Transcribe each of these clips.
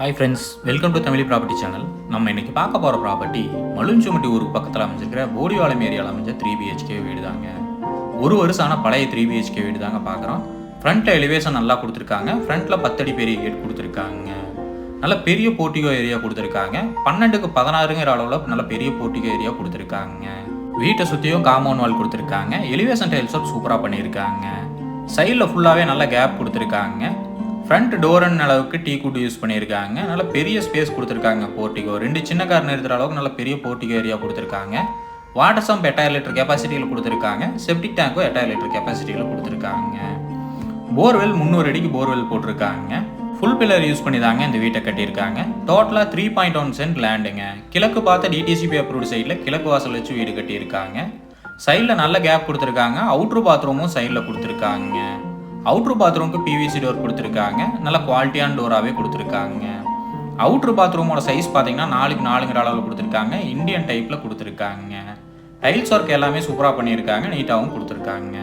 Hi friends welcome to Tamil property channel நம்ம இன்னைக்கு பார்க்க போகிற ப்ராப்பர்ட்டி மலுஞ்சுமட்டி ஊருக்கு பக்கத்தில் அமைஞ்சிருக்கிற போடிவாளம் ஏரியாவில் அமைஞ்ச த்ரீ பிஹெச்கே வீடு தாங்க. ஒரு வருஷம் ஆனால் பழைய த்ரீ பிஹெச்கே வீடு தாங்க பார்க்குறோம். ஃப்ரண்ட்டில் எலிவேஷன் நல்லா கொடுத்துருக்காங்க. ஃப்ரண்ட்டில் பத்தடி பெரிய கேட் கொடுத்துருக்காங்க. நல்ல பெரிய போர்ட்டிகோ ஏரியா கொடுத்துருக்காங்க. பன்னெண்டுக்கு பதினாறுங்கிற அளவில் நல்ல பெரிய போர்ட்டிகோ ஏரியா கொடுத்துருக்காங்க. வீட்டை சுற்றியும் காம்பவுண்ட் வால் கொடுத்துருக்காங்க. எலிவேஷன் டைல்ஸ் சூப்பராக பண்ணியிருக்காங்க. சைடில் ஃபுல்லாகவே நல்ல கேப் கொடுத்துருக்காங்க. ஃப்ரண்ட் டோரன் அளவுக்கு டீ கூட்டு யூஸ் பண்ணியிருக்காங்க. நல்ல பெரிய ஸ்பேஸ் கொடுத்துருக்காங்க போர்ட்டிகோ ரெண்டு சின்ன கார் நிறுத்துற அளவுக்கு நல்ல பெரிய போர்ட்டிகோ ஏரியா கொடுத்துருக்காங்க. வாட்டர் சம்ப் எட்டாயிரம் லிட்டர் கெப்பாசிட்டியில் கொடுத்துருக்காங்க. செப்டிக் டேங்க்கும் எட்டாயிரம் லிட்டர் கெப்பாசிட்டியில் கொடுத்துருக்காங்க. போர்வெல் முந்நூறு அடிக்கு போர்வெல் போட்டிருக்காங்க. ஃபுல் பில்லர் யூஸ் பண்ணி தாங்க இந்த வீட்டை கட்டியிருக்காங்க. டோட்டலாக த்ரீ பாயிண்ட் ஒன் சென்ட் லேண்டுங்க கிழக்கு பார்த்த டிடிசிபி அப்ரூவ்டு சைடில் கிழக்கு வாசல் வச்சு வீடு கட்டியிருக்காங்க. சைடில் நல்ல கேப் கொடுத்துருக்காங்க. அவுட்ரு பாத்ரூமும் சைடில் கொடுத்துருக்காங்க. அவுட்ரு பாத்ரூமுக்கு பிவிசி டோர் கொடுத்துருக்காங்க. நல்ல குவாலிட்டியான டோராகவே கொடுத்துருக்காங்க. அவுட்ரு பாத்ரூமோட சைஸ் பார்த்தீங்கன்னா நாலுக்கு நாலுங்கிற அளவில் கொடுத்துருக்காங்க. இந்தியன் டைப்பில் கொடுத்துருக்காங்க. டைல்ஸ் ஒர்க் எல்லாமே சூப்பராக பண்ணியிருக்காங்க. நீட்டாகவும் கொடுத்துருக்காங்க.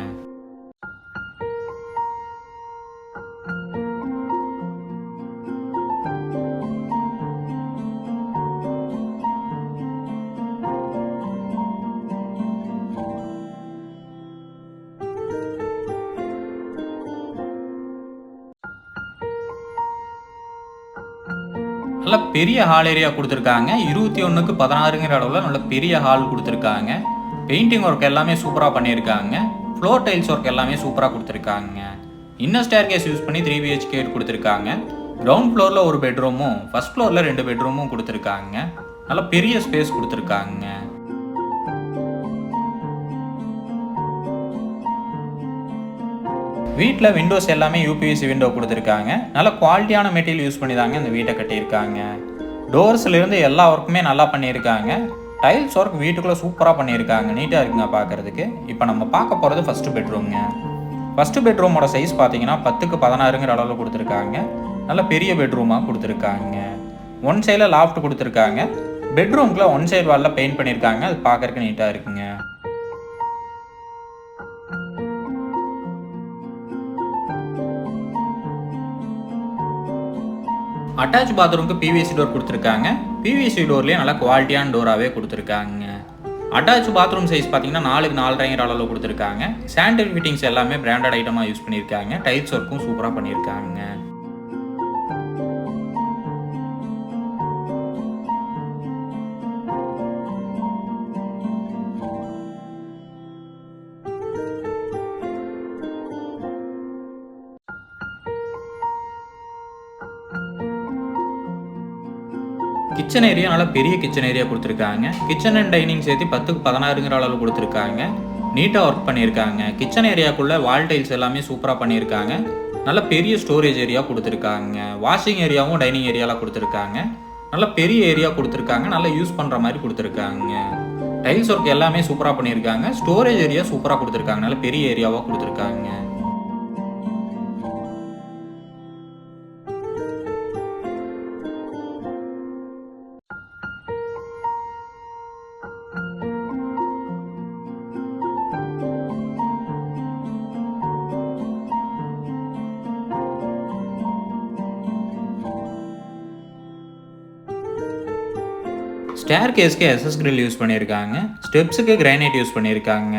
நல்ல பெரிய ஹால் ஏரியா கொடுத்துருக்காங்க. இருபத்தி ஒன்றுக்கு பதினாறுங்கிற அளவில் நல்ல பெரிய ஹால் கொடுத்துருக்காங்க. பெயிண்டிங் ஒர்க் எல்லாமே சூப்பராக பண்ணியிருக்காங்க. ஃப்ளோர் டைல்ஸ் ஒர்க் எல்லாமே சூப்பராக கொடுத்துருக்காங்க. இன்னர் ஸ்டேர் கேஸ் யூஸ் பண்ணி த்ரீ பிஹெச்கே கொடுத்துருக்காங்க. கிரவுண்ட் ஃப்ளோரில் ஒரு பெட்ரூமும் ஃபஸ்ட் ஃப்ளோரில் ரெண்டு பெட்ரூமும் கொடுத்துருக்காங்க. நல்ல பெரிய ஸ்பேஸ் கொடுத்துருக்காங்க. வீட்டில் விண்டோஸ் எல்லாமே யூபிஎஸ்சி விண்டோ கொடுத்துருக்காங்க. நல்ல குவாலிட்டியான மெட்டீரியல் யூஸ் பண்ணி தாங்க இந்த வீட்டை கட்டியிருக்காங்க. டோர்ஸ்லேருந்து எல்லா ஒர்க்குமே நல்லா பண்ணியிருக்காங்க. டைல்ஸ் ஒர்க் வீட்டுக்குள்ளே சூப்பராக பண்ணியிருக்காங்க. நீட்டாக இருக்குங்க பார்க்குறதுக்கு. இப்போ நம்ம பார்க்க போகிறது ஃபஸ்ட்டு பெட்ரூம்ங்க ஃபஸ்ட்டு பெட்ரூமோட சைஸ் பார்த்தீங்கன்னா பத்துக்கு பதினாறுங்கிற அளவில் கொடுத்துருக்காங்க. நல்ல பெரிய பெட்ரூமாக கொடுத்துருக்காங்க. ஒன் சைடில் லாஃப்ட் கொடுத்துருக்காங்க. பெட்ரூம்க்குள்ள ஒன் சைடு வாலில் பெயிண்ட் பண்ணியிருக்காங்க. அது பார்க்கறதுக்கு நீட்டாக இருக்குங்க. அட்டாச் பாத்ரூமுக்கு பிவிசி டோர் கொடுத்துருக்காங்க. பிவிசி டோர்லேயே நல்லா குவாலிட்டியான டோராகவே கொடுத்துருக்காங்க. அட்டாச் பாத்ரூம் சைஸ் பார்த்தீங்கன்னா நாலுக்கு நாலரைங்கிற அளவில் கொடுத்துருக்காங்க. சானிடரி ஃபிட்டிங்ஸ் எல்லாமே பிராண்டட் ஐட்டமாக யூஸ் பண்ணியிருக்காங்க. டைல்ஸ் ஒர்க்கும் சூப்பராக பண்ணியிருக்காங்க. கிச்சன் ஏரியா நல்லா பெரிய கிச்சன் ஏரியா கொடுத்துருக்காங்க. கிச்சன் அண்ட் டைனிங் சேர்த்து பத்துக்கு பதினாறுங்கிற அளவு கொடுத்துருக்காங்க. நீட்டாக ஒர்க் பண்ணியிருக்காங்க. கிச்சன் ஏரியாக்குள்ளே வால் டைல்ஸ் எல்லாமே சூப்பராக பண்ணியிருக்காங்க. நல்ல பெரிய ஸ்டோரேஜ் ஏரியா கொடுத்துருக்காங்க. வாஷிங் ஏரியாவும் டைனிங் ஏரியாலாம் கொடுத்துருக்காங்க. நல்ல பெரிய ஏரியா கொடுத்துருக்காங்க. நல்லா யூஸ் பண்ணுற மாதிரி கொடுத்துருக்காங்க. டைல்ஸ் ஒர்க் எல்லாமே சூப்பராக பண்ணியிருக்காங்க. ஸ்டோரேஜ் ஏரியா சூப்பராக கொடுத்துருக்காங்க. நல்ல பெரிய ஏரியாவாக கொடுத்துருக்காங்க. ஸ்டேர் கேஸ்க்கு எஸ்எஸ் கிரில் யூஸ் பண்ணியிருக்காங்க. ஸ்டெப்ஸுக்கு கிரைனைட் யூஸ் பண்ணியிருக்காங்க.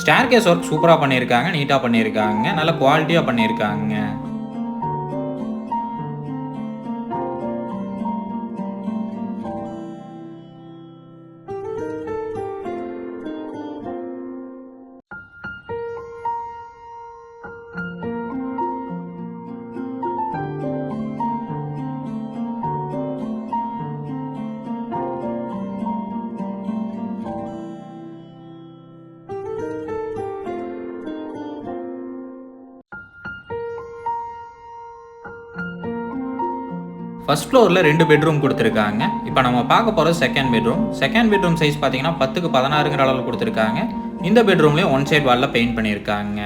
ஸ்டேர் கேஸ் ஒர்க் சூப்பராக பண்ணியிருக்காங்க நீட்டாக பண்ணியிருக்காங்க நல்ல குவாலிட்டியாக பண்ணியிருக்காங்க. ஃபர்ஸ்ட் ஃப்ளோரில் ரெண்டு பெட்ரூம் கொடுத்துருக்காங்க. இப்போ நம்ம பார்க்க போகிறது second bedroom second bedroom size பார்த்தீங்கன்னா பத்துக்கு பதினாறுங்கிற அளவில் கொடுத்துருக்காங்க. இந்த பெட்ரூம்லேயும் ஒன் சைடு வாலில் பெயிண்ட் பண்ணியிருக்காங்க.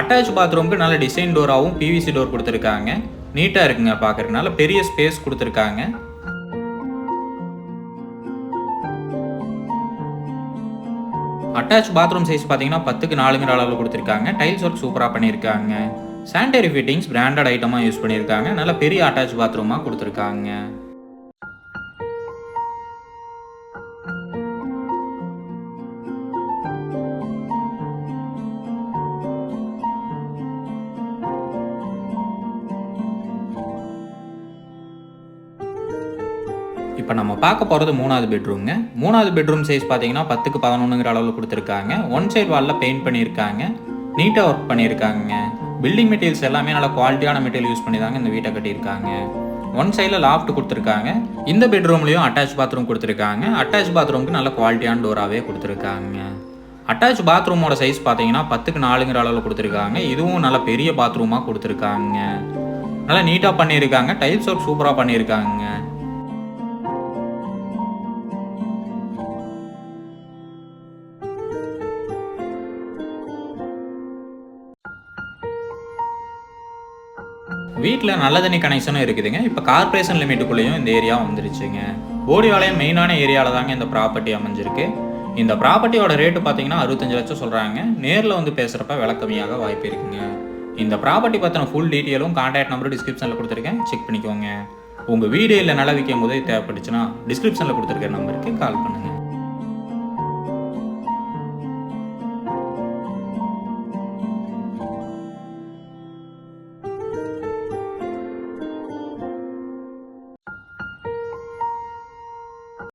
அட்டாச் பாத்ரூமுக்கு நல்ல டிசைன் டோராகவும் பிவிசி டோர் கொடுத்துருக்காங்க. நீட்டாக இருக்குங்க பார்க்குறதுனால நல்ல பெரிய ஸ்பேஸ் கொடுத்துருக்காங்க. அட்டாச் பாத்ரூம் சைஸ் பார்த்தீங்கன்னா பத்துக்கு நாலுங்கிற அளவில் கொடுத்துருக்காங்க. டைல்ஸ் ஒர்க் சூப்பராக பண்ணியிருக்காங்க. சானிடரி ஃபிட்டிங்ஸ் பிராண்டட் ஐட்டமாக யூஸ் பண்ணியிருக்காங்க. நல்ல பெரிய அட்டாச் பாத்ரூமாக கொடுத்துருக்காங்க. இப்போ நம்ம பார்க்க போகிறது மூணாவது பெட்ரூம்ங்க மூணாவது பெட்ரூம் சைஸ் பார்த்தீங்கன்னா பத்துக்கு பதினொன்றுங்கிற அளவில் கொடுத்துருக்காங்க. ஒன் சைடு வாலில் பெயிண்ட் பண்ணியிருக்காங்க. நீட்டாக ஒர்க் பண்ணியிருக்காங்க பில்டிங் மெட்டீரியல்ஸ் எல்லாமே நல்ல குவாலிட்டியான மெட்டீரியல் யூஸ் பண்ணி தாங்க இந்த வீட்டை கட்டியிருக்காங்க. ஒன் சைடில் லாஃப்ட் கொடுத்துருக்காங்க. இந்த பெட்ரூம்லேயும் அட்டாச் பாத்ரூம் கொடுத்துருக்காங்க. அட்டாச் பாத்ரூமுக்கு நல்ல குவாலிட்டியான டோராகவே கொடுத்துருக்காங்க. அட்டாச் பாத்ரூமோட சைஸ் பார்த்தீங்கன்னா பத்துக்கு நாலுங்கிற அளவில் கொடுத்துருக்காங்க. இதுவும் நல்ல பெரிய பாத்ரூமாக கொடுத்துருக்காங்க. நல்லா நீட்டாக பண்ணியிருக்காங்க. டைல்ஸ் ஒர்க் சூப்பராக பண்ணியிருக்காங்க. வீட்டில் நல்ல தண்ணி கனெக்ஷனும் இருக்குதுங்க. இப்போ கார்ப்பரேஷன் லிமிட்டுக்குள்ளேயும் இந்த ஏரியா வந்துருச்சுங்க. போடிவாளையம் மெயினான ஏரியாவில் தாங்க இந்த ப்ராப்பர்ட்டி அமைஞ்சிருக்கு. இந்த ப்ராப்பர்ட்டியோட ரேட்டு பார்த்தீங்கன்னா அறுபத்தஞ்சு லட்சம் சொல்கிறாங்க நேரில் வந்து பேசுகிறப்ப விலை கம்மியாக வாய்ப்பு இருக்குங்க. இந்த ப்ராப்பர்ட்டி பற்றின ஃபுல் டீட்டெயிலும் கான்டாக்ட் நம்பரும் டிஸ்கிரிப்ஷனில் கொடுத்துருக்கேன். செக் பண்ணிக்கோங்க. உங்கள் வீடு இல்லை நில விற்கும் போது தேவைப்பட்டுச்சுன்னா டிஸ்கிரிப்ஷனில் கொடுத்துருக்க நம்பருக்கு கால் பண்ணுங்கள்